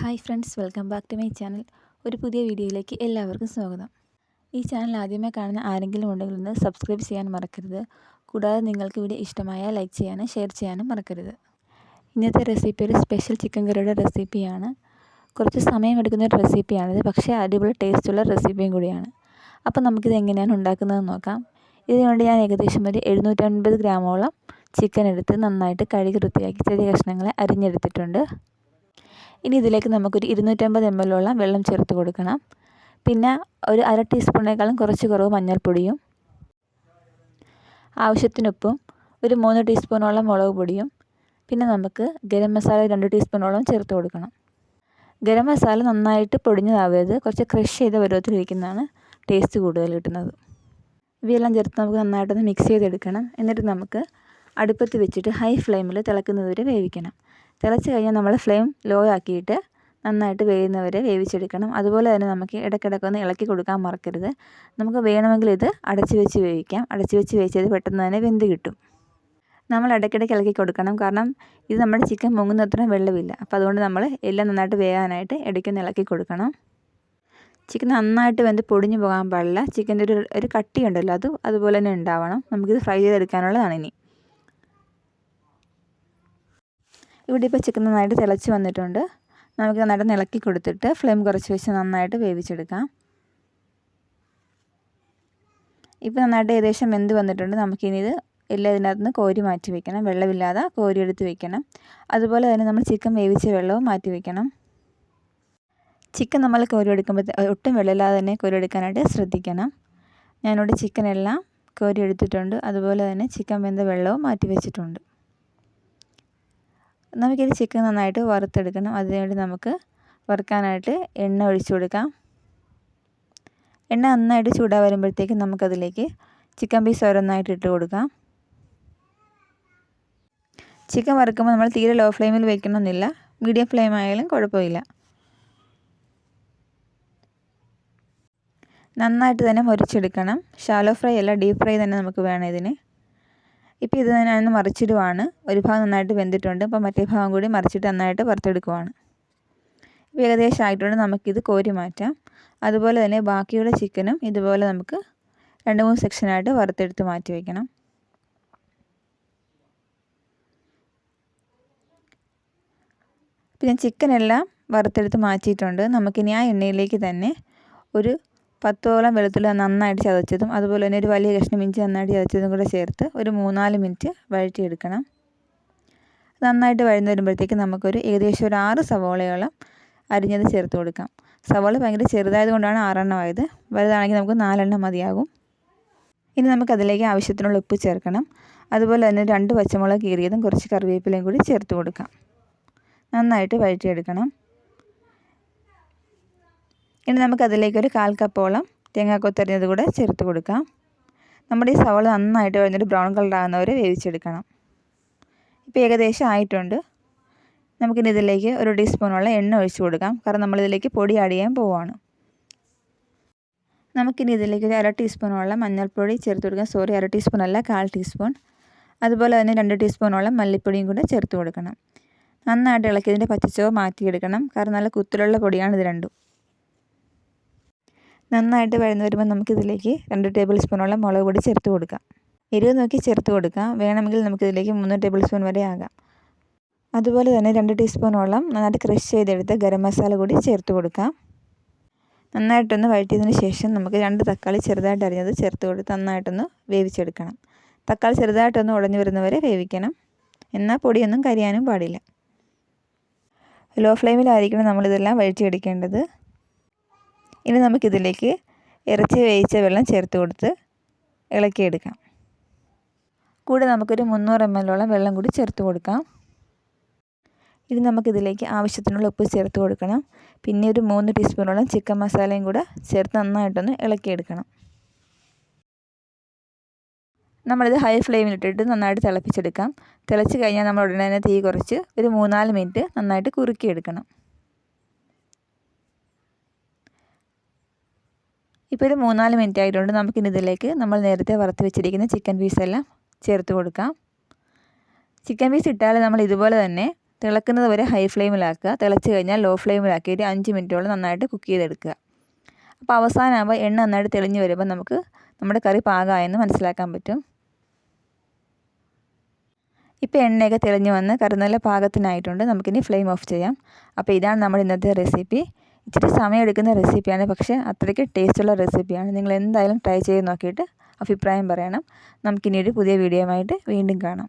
Hi friends welcome back to my channel. ഒരു പുതിയ വീഡിയോയിലേക്ക് എല്ലാവർക്കും സ്വാഗതം. ഈ ചാനൽ ആദ്യമായി കാണുന്ന ആരെങ്കിലും ഉണ്ടെങ്കിൽ ഒന്ന് സബ്സ്ക്രൈബ് ചെയ്യാൻ മറക്കരുത്. കൂടാതെ നിങ്ങൾക്ക് വീഡിയോ ഇഷ്ടമായ ലൈക്ക് ചെയ്യാനും ഷെയർ ചെയ്യാനും മറക്കരുത്. ഇന്നത്തെ റെസിപ്പി ഒരു സ്പെഷ്യൽ ചിക്കൻ കറിയുടെ റെസിപ്പിയാണ് കുറച്ച് സമയം എടുക്കുന്ന ഒരു റെസിപ്പിയാണിത് പക്ഷേ അടിപൊളി ടേസ്റ്റുള്ള റെസിപ്പിയും കൂടിയാണ്. അപ്പോൾ നമുക്കിത് എങ്ങനെയാണ് ഉണ്ടാക്കുന്നതെന്ന് നോക്കാം. ഇതിനുവേണ്ടി ഞാൻ ഏകദേശം ഒരു എഴുന്നൂറ്റൻപത് ഗ്രാമോളം ചിക്കൻ എടുത്ത് നന്നായിട്ട് കഴുകി വൃത്തിയാക്കി ചെറിയ കഷ്ണങ്ങളെ അരിഞ്ഞെടുത്തിട്ടുണ്ട്. ഇനി ഇതിലേക്ക് നമുക്കൊരു ഇരുന്നൂറ്റമ്പത് എം എല്ലോളം വെള്ളം ചേർത്ത് കൊടുക്കണം. പിന്നെ ഒരു അര ടീസ്പൂണിനേക്കാളും കുറച്ച് കുറവ് മഞ്ഞൾപ്പൊടിയും ആവശ്യത്തിനൊപ്പം ഒരു മൂന്ന് ടീസ്പൂണോളം മുളക് പൊടിയും പിന്നെ നമുക്ക് ഗരം മസാല രണ്ട് ടീസ്പൂണോളം ചേർത്ത് കൊടുക്കണം. ഗരം മസാല നന്നായിട്ട് പൊടിഞ്ഞതാവരുത്. കുറച്ച് ക്രഷ് ചെയ്ത പരുവത്തിലിരിക്കുന്നതാണ് ടേസ്റ്റ് കൂടുതൽ കിട്ടുന്നത്. ഇവയെല്ലാം ചേർത്ത് നമുക്ക് നന്നായിട്ടൊന്ന് മിക്സ് ചെയ്തെടുക്കണം. എന്നിട്ട് നമുക്ക് അടുപ്പത്ത് വെച്ചിട്ട് ഹൈ ഫ്ലെയിമിൽ തിളക്കുന്നതുവരെ വേവിക്കണം. തിളച്ച് കഴിഞ്ഞാൽ നമ്മൾ ഫ്ലെയിം ലോ ആക്കിയിട്ട് നന്നായിട്ട് വേവുന്നവരെ വേവിച്ചെടുക്കണം. അതുപോലെ തന്നെ നമുക്ക് ഇടയ്ക്കിടയ്ക്ക് ഒന്ന് ഇളക്കി കൊടുക്കാൻ മറക്കരുത്. നമുക്ക് വേണമെങ്കിൽ ഇത് അടച്ചു വെച്ച് വേവിക്കാം. അടച്ചു വെച്ച് വേവിച്ചത് പെട്ടെന്ന് തന്നെ വെന്ത് കിട്ടും. നമ്മൾ ഇടയ്ക്കിടയ്ക്ക് ഇളക്കി കൊടുക്കണം. കാരണം ഇത് നമ്മുടെ ചിക്കൻ മുങ്ങുന്നത്ര വെള്ളമില്ല. അപ്പോൾ അതുകൊണ്ട് നമ്മൾ എല്ലാം നന്നായിട്ട് വേകാനായിട്ട് ഇടയ്ക്കൊന്ന് ഇളക്കി കൊടുക്കണം. ചിക്കൻ നന്നായിട്ട് വെന്ത് പൊടിഞ്ഞു പോകാൻ പാടില്ല. ചിക്കന്റെ ഒരു ഒരു കട്ടിയുണ്ടല്ലോ. അത് അതുപോലെ തന്നെ ഉണ്ടാവണം. നമുക്കിത് ഫ്രൈ ചെയ്തെടുക്കാനുള്ളതാണ് ഇനി. ഇവിടെ ഇപ്പോൾ ചിക്കൻ നന്നായിട്ട് തിളച്ച് വന്നിട്ടുണ്ട്. നമുക്ക് നന്നായിട്ട് ഇളക്കി കൊടുത്തിട്ട് ഫ്ലെയിം കുറച്ച് വെച്ച് നന്നായിട്ട് വേവിച്ചെടുക്കാം. ഇപ്പോൾ നന്നായിട്ട് ഏകദേശം വെന്ത് വന്നിട്ടുണ്ട്. നമുക്കിനി ഇത് എല്ലാം ഇതിനകത്ത് നിന്ന് കോരി മാറ്റി വെക്കണം. വെള്ളമില്ലാതെ കോരി എടുത്ത് വെക്കണം. അതുപോലെ തന്നെ നമ്മൾ ചിക്കൻ വേവിച്ച വെള്ളവും മാറ്റി വെക്കണം. ചിക്കൻ നമ്മൾ കോരി എടുക്കുമ്പോൾ ഒട്ടും വെള്ളമില്ലാതെ തന്നെ കോരി എടുക്കാനായിട്ട് ശ്രദ്ധിക്കണം. ഞാനിവിടെ ചിക്കനെല്ലാം കോരി എടുത്തിട്ടുണ്ട്. അതുപോലെ തന്നെ ചിക്കൻ വെന്ത വെള്ളവും മാറ്റി വെച്ചിട്ടുണ്ട്. നമുക്കിത് ചിക്കൻ നന്നായിട്ട് വറുത്തെടുക്കണം. അതിനുവേണ്ടി നമുക്ക് വറുക്കാനായിട്ട് എണ്ണ ഒഴിച്ചു കൊടുക്കാം. എണ്ണ നന്നായിട്ട് ചൂടാ വരുമ്പോഴത്തേക്ക് നമുക്കതിലേക്ക് ചിക്കൻ പീസ് ഓരോന്നായിട്ട് ഇട്ട് കൊടുക്കാം. ചിക്കൻ വറുക്കുമ്പോൾ നമ്മൾ തീരെ ലോ ഫ്ലെയിമിൽ വയ്ക്കണമെന്നില്ല മീഡിയം ഫ്ലെയിം ആയാലും കുഴപ്പമില്ല. നന്നായിട്ട് തന്നെ മുരിച്ചെടുക്കണം. ഷാലോ ഫ്രൈ അല്ല ഡീപ്പ് ഫ്രൈ തന്നെ നമുക്ക് വേണം ഇതിന്. ഇപ്പോൾ ഇത് ഞാനൊന്ന് മറിച്ചിടുവാണ്. ഒരു ഭാഗം നന്നായിട്ട് വെന്തിട്ടുണ്ട്. അപ്പോൾ മറ്റേ ഭാഗം കൂടി മറിച്ചിട്ട് നന്നായിട്ട് വറുത്തെടുക്കുവാണ്. ഇപ്പോൾ ഏകദേശം ആയിട്ടുണ്ട്. നമുക്കിത് കോരി മാറ്റാം. അതുപോലെ തന്നെ ബാക്കിയുള്ള ചിക്കനും ഇതുപോലെ നമുക്ക് രണ്ട് മൂന്ന് സെക്ഷനായിട്ട് വറുത്തെടുത്ത് മാറ്റി വയ്ക്കണം പിന്നെ ചിക്കനെല്ലാം വറുത്തെടുത്ത് മാറ്റിയിട്ടുണ്ട്. നമുക്കിനി ആ എണ്ണയിലേക്ക് തന്നെ ഒരു പത്തോളം വെളുത്തുള്ളി നന്നായിട്ട് ചതച്ചതും അതുപോലെ തന്നെ ഒരു വലിയ കഷ്ണം ഇഞ്ചി നന്നായിട്ട് ചതച്ചതും കൂടെ ചേർത്ത് ഒരു മൂന്നാൽ മിനിറ്റ് വഴറ്റിയെടുക്കണം. നന്നായിട്ട് വഴന്ന് വരുമ്പോഴത്തേക്ക് നമുക്കൊരു ഏകദേശം ഒരു ആറ് സവോളയോളം അരിഞ്ഞത് ചേർത്ത് കൊടുക്കാം. സവോള ഭയങ്കര ചെറുതായത് കൊണ്ടാണ് ആറെണ്ണം ആയത്. വലുതാണെങ്കിൽ നമുക്ക് നാലെണ്ണം മതിയാകും. ഇനി നമുക്കതിലേക്ക് ആവശ്യത്തിനുള്ള ഉപ്പ് ചേർക്കണം. അതുപോലെ തന്നെ രണ്ട് പച്ചമുളക് കീറിയതും കുറച്ച് കറിവേപ്പിലയും കൂടി ചേർത്ത് കൊടുക്കാം. നന്നായിട്ട് വഴറ്റിയെടുക്കണം. ഇനി നമുക്കതിലേക്ക് ഒരു കാൽ കപ്പോളം തേങ്ങാക്കൊത്തരിഞ്ഞത് കൂടെ ചേർത്ത് കൊടുക്കാം. നമ്മുടെ ഈ സവാള നന്നായിട്ട് വന്നിട്ട് ബ്രൗൺ കളർ ആകുന്നവരെ വേവിച്ചെടുക്കണം. ഇപ്പോൾ ഏകദേശം ആയിട്ടുണ്ട്. നമുക്കിനി ഇതിലേക്ക് ഒരു ടീസ്പൂണോളം എണ്ണ ഒഴിച്ച് കൊടുക്കാം. കാരണം നമ്മളിതിലേക്ക് പൊടി ആഡ് ചെയ്യാൻ പോവുകയാണ് നമുക്കിനി ഇതിലേക്ക് ഒരു അര ടീസ്പൂണോളം മഞ്ഞൾപ്പൊടി ചേർത്ത് കൊടുക്കാം. സോറി അര ടീസ്പൂൺ അല്ല കാൽ ടീസ്പൂൺ. അതുപോലെ തന്നെ രണ്ട് ടീസ്പൂണോളം മല്ലിപ്പൊടിയും കൂടെ ചേർത്ത് കൊടുക്കണം. നന്നായിട്ട് ഇളക്കി ഇതിന്റെ പച്ചച്ചവ് മാറ്റിയെടുക്കണം. കാരണം നല്ല കുത്തിലുള്ള പൊടിയാണ് ഇത് രണ്ടും. നന്നായിട്ട് വഴന്ന് വരുമ്പോൾ നമുക്കിതിലേക്ക് രണ്ട് ടേബിൾ സ്പൂണോളം മുളക് പൊടി ചേർത്ത് കൊടുക്കാം. എരിവ് നോക്കി ചേർത്ത് കൊടുക്കാം. വേണമെങ്കിൽ നമുക്കിതിലേക്ക് മൂന്ന് ടേബിൾ സ്പൂൺ വരെ ആകാം. അതുപോലെ തന്നെ രണ്ട് ടീസ്പൂണോളം നന്നായിട്ട് ക്രഷ് ചെയ്തെടുത്ത് ഗരം മസാല കൂടി ചേർത്ത് കൊടുക്കാം. നന്നായിട്ടൊന്ന് വഴറ്റിയതിന് ശേഷം നമുക്ക് രണ്ട് തക്കാളി ചെറുതായിട്ട് അരിഞ്ഞത് ചേർത്ത് കൊടുത്ത് നന്നായിട്ടൊന്ന് വേവിച്ചെടുക്കണം. തക്കാളി ചെറുതായിട്ടൊന്ന് ഉടഞ്ഞു വരുന്നവരെ വേവിക്കണം. എന്നാൽ പൊടിയൊന്നും കരിയാനും പാടില്ല. ലോ ഫ്ലെയിമിലായിരിക്കണം നമ്മളിതെല്ലാം വഴറ്റിയെടുക്കേണ്ടത്. ഇനി നമുക്കിതിലേക്ക് ഇറച്ചി വേവിച്ച വെള്ളം ചേർത്ത് കൊടുത്ത് ഇളക്കിയെടുക്കാം. കൂടെ നമുക്കൊരു മുന്നൂറ് എം എല്ലോളം വെള്ളം കൂടി ചേർത്ത് കൊടുക്കാം. ഇനി നമുക്കിതിലേക്ക് ആവശ്യത്തിനുള്ള ഉപ്പ് ചേർത്ത് കൊടുക്കണം. പിന്നെ ഒരു മൂന്ന് ടീസ്പൂണോളം ചിക്കൻ മസാലയും കൂടെ ചേർത്ത് നന്നായിട്ടൊന്ന് ഇളക്കിയെടുക്കണം. നമ്മളിത് ഹൈ ഫ്ലെയിമിലിട്ടിട്ട് നന്നായിട്ട് തിളപ്പിച്ചെടുക്കാം. തിളച്ച് കഴിഞ്ഞാൽ നമ്മൾ ഉടനെ തന്നെ തീ കുറച്ച് ഒരു മൂന്നാൽ മിനിറ്റ് നന്നായിട്ട് കുറുക്കിയെടുക്കണം. ഇപ്പോൾ ഒരു മൂന്നാൽ മിനിറ്റ് ആയിട്ടുണ്ട് നമുക്കിനി ഇതിലേക്ക് നമ്മൾ നേരത്തെ വറുത്ത് വെച്ചിരിക്കുന്ന ചിക്കൻ പീസെല്ലാം ചേർത്ത് കൊടുക്കാം. ചിക്കൻ പീസ് ഇട്ടാൽ നമ്മൾ ഇതുപോലെ തന്നെ തിളക്കുന്നത് വരെ ഹൈ ഫ്ലെയിമിലാക്കുക. തിളച്ച് കഴിഞ്ഞാൽ ലോ ഫ്ലെയിമിലാക്കിയിട്ട് അഞ്ച് മിനിറ്റോളം നന്നായിട്ട് കുക്ക് ചെയ്തെടുക്കുക. അപ്പോൾ അവസാനമാകുമ്പോൾ എണ്ണ നന്നായിട്ട് തെളിഞ്ഞ് വരുമ്പോൾ നമുക്ക് നമ്മുടെ കറി പാകമായെന്ന് മനസ്സിലാക്കാൻ പറ്റും. ഇപ്പോൾ എണ്ണയൊക്കെ തെളിഞ്ഞ് വന്ന് കറി നല്ല പാകത്തിനായിട്ടുണ്ട്. നമുക്കിനി ഫ്ലെയിം ഓഫ് ചെയ്യാം. അപ്പോൾ ഇതാണ് നമ്മുടെ ഇന്നത്തെ റെസിപ്പി. ഇച്ചിരി സമയമെടുക്കുന്ന റെസിപ്പിയാണ് പക്ഷേ അത്രയ്ക്ക് ടേസ്റ്റുള്ള റെസിപ്പിയാണ് നിങ്ങൾ എന്തായാലും ട്രൈ ചെയ്ത് നോക്കിയിട്ട് അഭിപ്രായം പറയണം. നമുക്കിനി ഒരു പുതിയ വീഡിയോയുമായിട്ട് വീണ്ടും കാണാം.